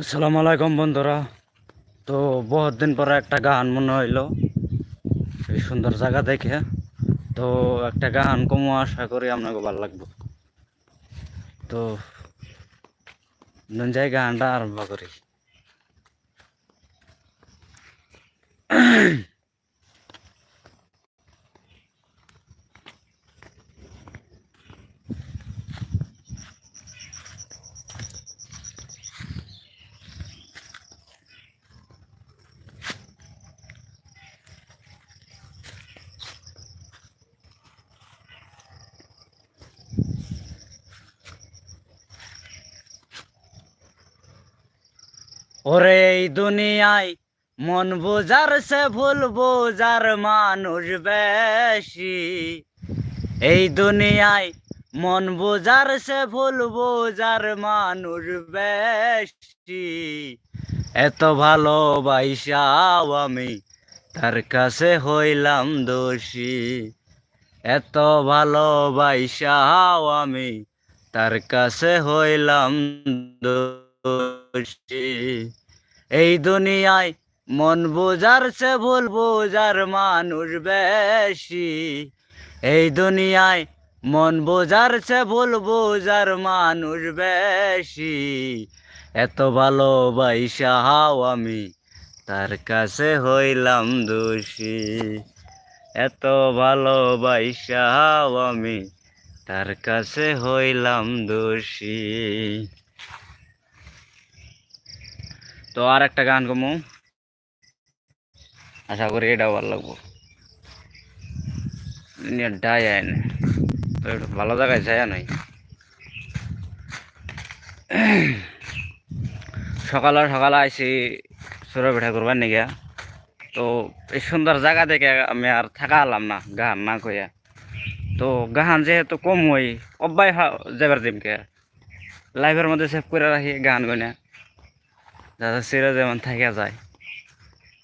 আসসালামু আলাইকুম বন্ধুরা। তো বহুত দিন পরে একটা গান মনে হইল। এই সুন্দর জায়গা দেখে। তো একটা গান কমো, আশা করি আপনাকে ভালো লাগবে। তো যাই গানটা আরম্ভ করি। ওরে এই দুনিয়ায় মন বোঝার সে ভুল বোঝার মানুষ বেশি। এই দুনিয়ায় মন বোঝার সে ভুল বোঝার মানুষ বেশি। এত ভালোবাইসাও আমি তার কাছে হইলাম দোষী। এত ভালোবাইসাও আমি তার কাছে হইলাম দোষী। এই দুনিয়ায় মন বোঝার সে ভুল বোঝার মানুষ বেশি। এই দুনিয়ায় মন বোঝার সে ভুল বোঝার মানুষ বেশি। এত ভালোবাইসাও আমি, তার কাছে হইলাম দোষী। এত ভালোবাইসাও আমি, তার কাছে হইলাম দোষী। তো আর একটা গান কমু আশা করি এটাও ভালো লাগবো। তো ভালো জায়গায় যায় নাই। সকালে সকালে আইসি সুরে পিঠা করবার নিগা। তো এই সুন্দর জায়গা দেখে আমি আর থাকা হলাম না, গান না কইয়া। তো গান যেহেতু কম হই, অব্বাই যাবার দিমকে। লাইভের মধ্যে সেভ করে রাখি গান গইনা। যাতে চিরে যেমন থাকা যায়।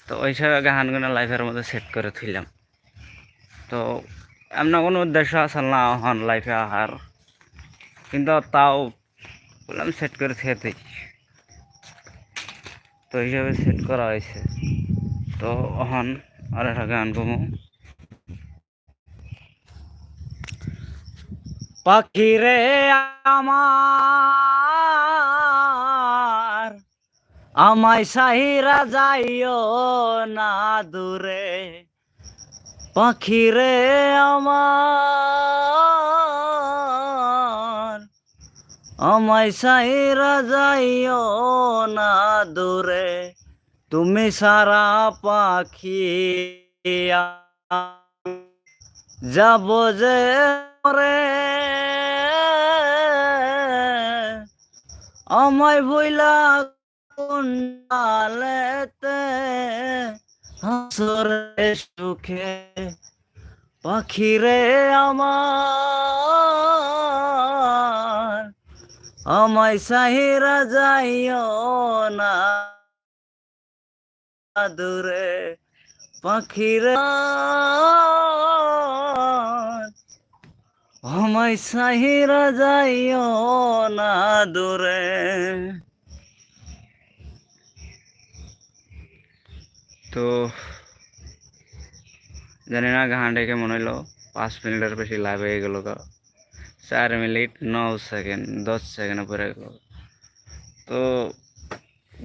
তো ওই সব গানগুলো লাইফের মধ্যে সেট করে থইলাম। তো এমন কোনো উদ্দেশ্য আসল না হন লাইফে আহার। কিন্তু তাও বললাম সেট করে থুয়ে তো হিসাবে সেট করা হয়েছে তো হন আর একটা গান কমো পাখি রে আমার আমায় সাহিরা যাইও না দূরে। পাখি রে আমার, আমায় সাহিরা যাইও না দূরে। তুমি সারা পাখি যাব যে আমায় ভইলা কুন্ডালেতে হাসরে সুখে, পাখিরে আমার, আমায় সাহিরা যাইও না। দূরে পাখিরে আমায় সাহিরা যাইও না দূরে তো জানি না গানটা কেমন হইল। পাঁচ মিনিটের বেশি লাভ হয়ে গেল চার মিনিট ন সেকেন্ড দশ সেকেন্ড পরে গেল। তো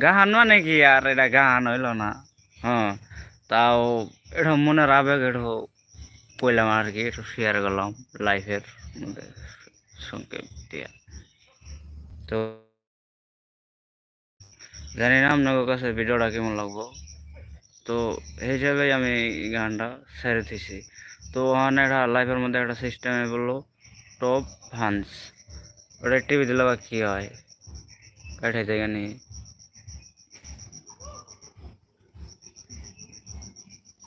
গান মানে কি? আর এটা গান হইল না। হ্যাঁ তাও এটা মনের আবেগ এটা পইলাম আর কি, একটু শেয়ার করলাম লাইফের মধ্যে সংক্ষেপ দিয়া। তো জানি না আপনাদের কাছে ভিডিওটা কেমন লাগবো। তো হিসাবেই আমি গানটা ছেড়ে দিছি। তো ওখানে একটা লাইফের মধ্যে একটা সিস্টেমে বলল টপ হান্স ওটা টিভি দিলে বা কী হয়? কাঠাই থেকে নি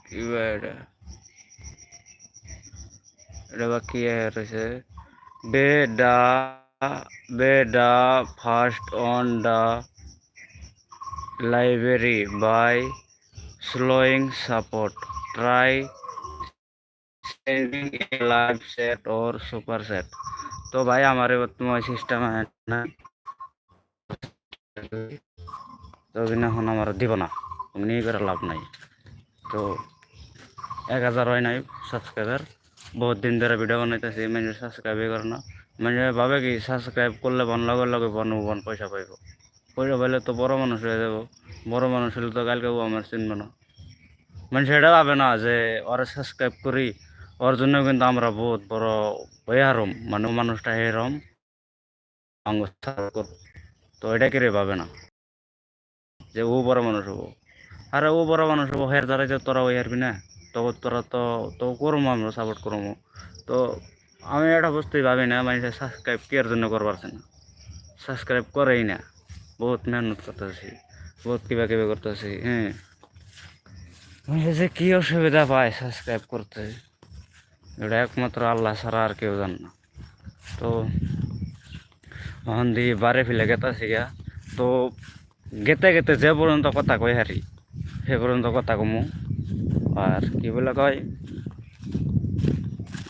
কি বা এটা? বা কি রয়েছে? বেডা বেডা first on the library by slowing support try sending a live set or super set तो भाई हमारे तुम्हारा सिस्टम है ना তো ওখানে এখন আমার দিব না নিয়ে করে লাভ নাই তো এক হাজার হয় নাই সাবস্ক্রাইবার বহুত দিন ধরে ভিডিও বানাইতেছি মানে সাবস্ক্রাইবই করে না মানে ভাবে কি সাবস্ক্রাইব করলে বন লগে লগে বন বন পয়সা পাইব পয়সা পাইলে তো বড় মানুষ হয়ে যাব। বড় মানুষ হলে তো কালকে আমার চিনবে না। মানে সেটা ভাবে না যে ওরা সাবস্ক্রাইব করি, ওর জন্য কিন্তু আমরা বহুত বড় হারম মানে মানুষটা এরম অঙ্গ তো এটা কেড়ে ভাবে না? যে ও বড় মানুষ হব। আরে ও বড় মানুষ হব, হের দ্বারা যে তোরা ওই হারবি না? তো তোরা তো তো করব আমরা সাপোর্ট করব তো আমি এটা বুঝতেই ভাবি না মানে সাবস্ক্রাইব কে জন্য করবারছে না সাবস্ক্রাইব করেই না। বহুত মেহনত করতেছি বহুত কিবা কিবা করতেছি হ্যাঁ। যে কি অসুবিধা পায় সাবস্ক্রাইব করতে, এটা একমাত্র আল্লাহ ছাড়া আর কেউ জান না। তো দিয়ে বারে ফেলে গেতাছি গা, তো গেতে গেতে যে পর্যন্ত কথা কই হারি, সে পর্যন্ত কথা কমু। আর কি বলে কয়,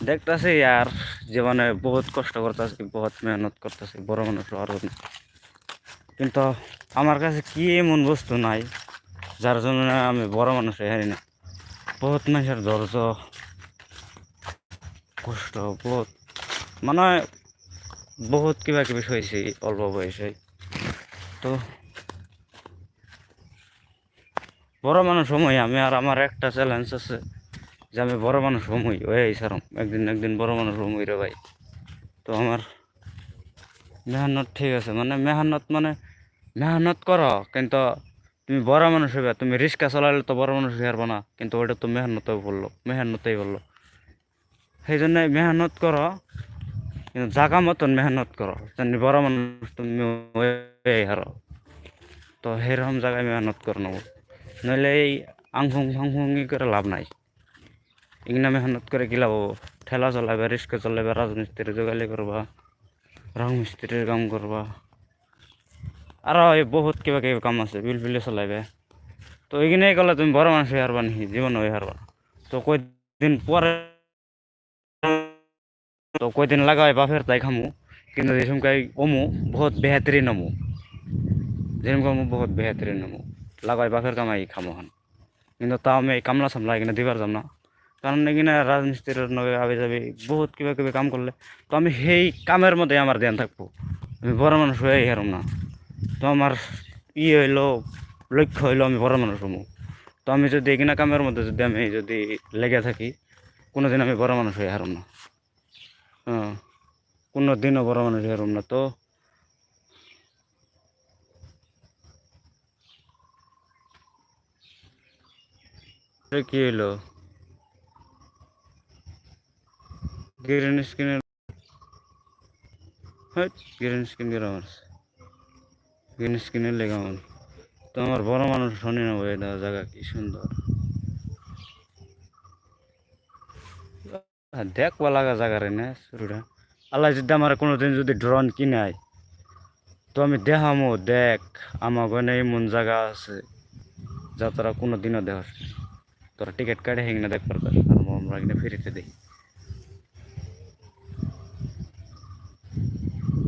দেখতেছি আর জীবনে বহুত কষ্ট করতেছি, বহুত মেহনত করতেছি, বড় মানুষ জন্য। কিন্তু আমার কাছে কি এমন বস্তু নাই, যার জন্য আমি বড় মানুষ হারি না। বহুত মানুষের ধৈর্য, কষ্ট, বহুত মানে বহুত কিবা কিবি হয়েছে, অল্প বয়সে। তো বড় মানুষ সময় আমি, আর আমার একটা চ্যালেঞ্জ আছে যে আমি বড় মানুষ সময় ওই সারম একদিন একদিন বড় মানুষ সময় রে ভাই। তো আমার মেহনত ঠিক আছে মানে মেহনত মানে মেহনত করো কিন্তু তুমি বড় মানুষ হইবা, তুমি রিক্সা চালালে তো বড় মানুষ হইয়ারবা না কিন্তু ওটা তো মেহনতেও বলল, মেহনতেই বলল। সেই জন্য মেহনত করো কিন্তু জাগা মতন মেহনত করো জানি বড় মানুষ তুমি হয়ে হারো তো সেরকম জায়গায় মেহনত করে নেব নইলে এই আংফুং ফাংফুঙ্গি করে লাভ নাই। এগুলো মেহনত করে কি লাভ হব? ঠেলা চলাবে রিক্সা চলাবে রাজমিস্ত্রি যোগালি করবা রং মিস্ত্রির কাম করবা আরও এই বহুত কিবা কিবি কাম আছে, বিল বিলে চলাইবে। তো এইখানে গ'লে তুমি বড় মানুষ হয়ে হারবা নাকি? জীবন হয়ে হারবা তো কয়দিন পরে তো কয়দিন লাগাই বাপের তাই খামু, কিন্তু যেসমকাই অমু বহুত বেহাতরি নমু। যেরকম বহুত বেহাতরি নমু। লাগাই বাপের কামাই খামো হন। কিন্তু তাও আমি কামলা সামলা এখানে দিবার যাম না। কারণ এখানে রাজমিস্ত্রির নগে আবে যাবে, বহুত কিবা কিবি কাম করলে তো আমি সেই কামের মধ্যে আমার ধ্যান থাকব। আমি বড় মানুষ হয়ে হারম না। তো আমার ই হইল, লক্ষ্য হইল আমি বড় মানুষ হমু তো আমি যদি এখানে কামের মধ্যে যদি আমি যদি লেগে থাকি, কোনোদিন আমি বড় মানুষ হয়ে হারম না। হ্যাঁ কোনো দিনও বড় মানুষ হয়ে হারম না। তো কি হইল? গ্রিন স্ক্রিনের হ্যাঁ গ্রিন স্ক্রিন করে আমার। গ্রিন স্ক্রিনের আমার। তো আমার বড় মানুষ শুনি না ওই জায়গা কি সুন্দর। দেখবা লাগা জায়গা রে না, শুরুটা। আল্লাহ যদি আমার কোনোদিন যদি ড্রোন কিনাই তো আমি দেখামো, দেখ, আমার ওখানে এমন জায়গা আছে, যা তোরা কোনো দিনও দেখাস তোরা টিকিট কাটে হেঙ্গে দেখ পারতাস আর আমরা এখানে ফ্রিতে দেখি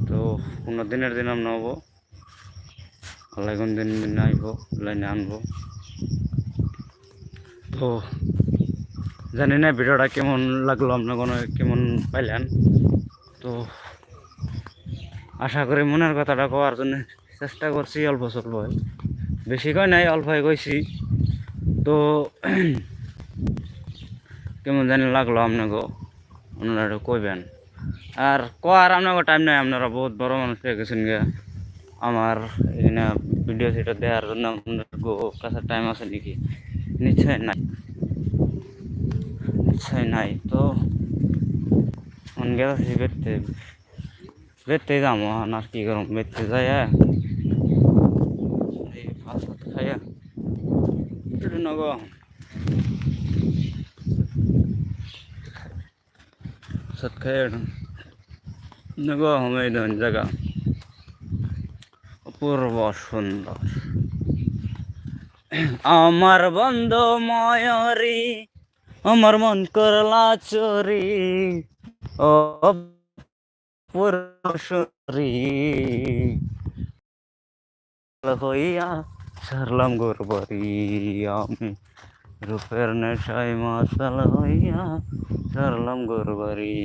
তো কোনো দিনের দিন আমরা হব আল্লাহ কোন দিন দিন আইব লাইনে আনব তো জানি না ভিডিওটা কেমন লাগল আপনার কোনো কেমন পাইলেন তো আশা করি মনের কথাটা কওয়ার জন্য চেষ্টা করছি অল্প স্বল্প বেশি কয় নাই অল্পই কইছি তো কেমন জানি লাগল আপনাকে আপনারা কইবেন আর কয়ার আপনাকে টাইম নাই আপনারা বহুত বড় মানুষ হয়ে গেছেন গে আমার এখানে ভিডিও সেটা দেওয়ার জন্য আপনার কাছে টাইম আছে নাকি? নিশ্চয় নাই। নিশ্চয় নাই তো মন গেছে বেরতে বেরতে যাব আর কি করুম বেরতে যাই এই ভাত ভাত খাইয়া একটু নগো। সাত খাইয়া নগো আমি জায়গা। অপূর্ব সুন্দর। আমার বন্ধ ময়রি আমার মন করলা চোরি ও হইয়া ছাড়লাম গোরবারি আমি রূপের নেশায় মাতাল হইয়া ছাড়লাম গোরবারি।